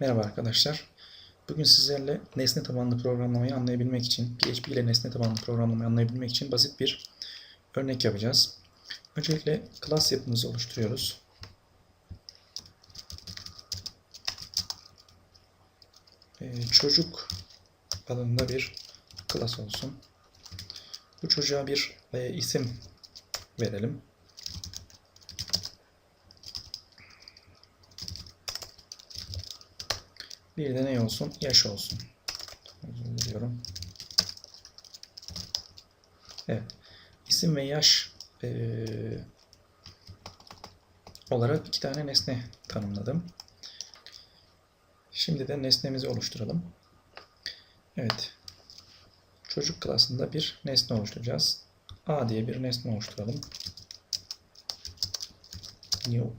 Merhaba arkadaşlar. Bugün sizlerle nesne tabanlı programlamayı anlayabilmek için, PHP ile nesne tabanlı programlamayı anlayabilmek için basit bir örnek yapacağız. Öncelikle class yapımızı oluşturuyoruz. Ee, çocuk adında bir class olsun. Bu çocuğa bir e, isim verelim. Bir de ne olsun? Yaş olsun. Özür diliyorum. Evet. İsim ve yaş eee, olarak iki tane nesne tanımladım. Şimdi de nesnemizi oluşturalım. Evet. Çocuk klasında bir nesne oluşturacağız. A diye bir nesne oluşturalım. New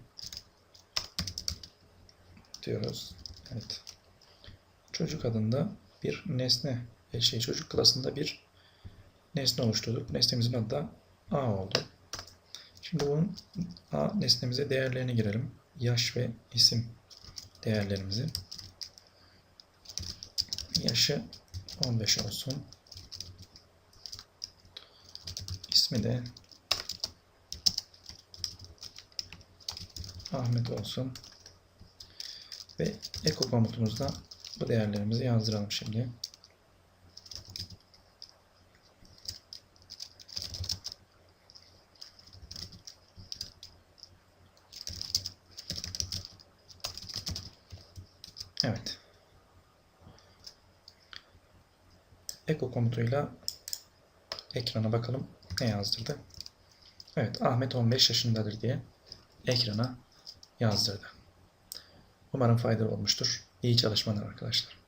diyoruz. Evet. Çocuk adında bir nesne, e, şey çocuk klasında bir nesne oluşturduk. Nesnemizin adı da A oldu. Şimdi bunun A nesnemize değerlerini girelim. Yaş ve isim değerlerimizi. Yaşı 15 olsun. İsmi de Ahmet olsun. Ve eko komutumuzda bu değerlerimizi yazdıralım şimdi. Evet. Eko komutuyla ekrana bakalım ne yazdırdı. Evet Ahmet 15 yaşındadır diye ekrana yazdırdı. Umarım faydalı olmuştur. İyi çalışmalar arkadaşlar.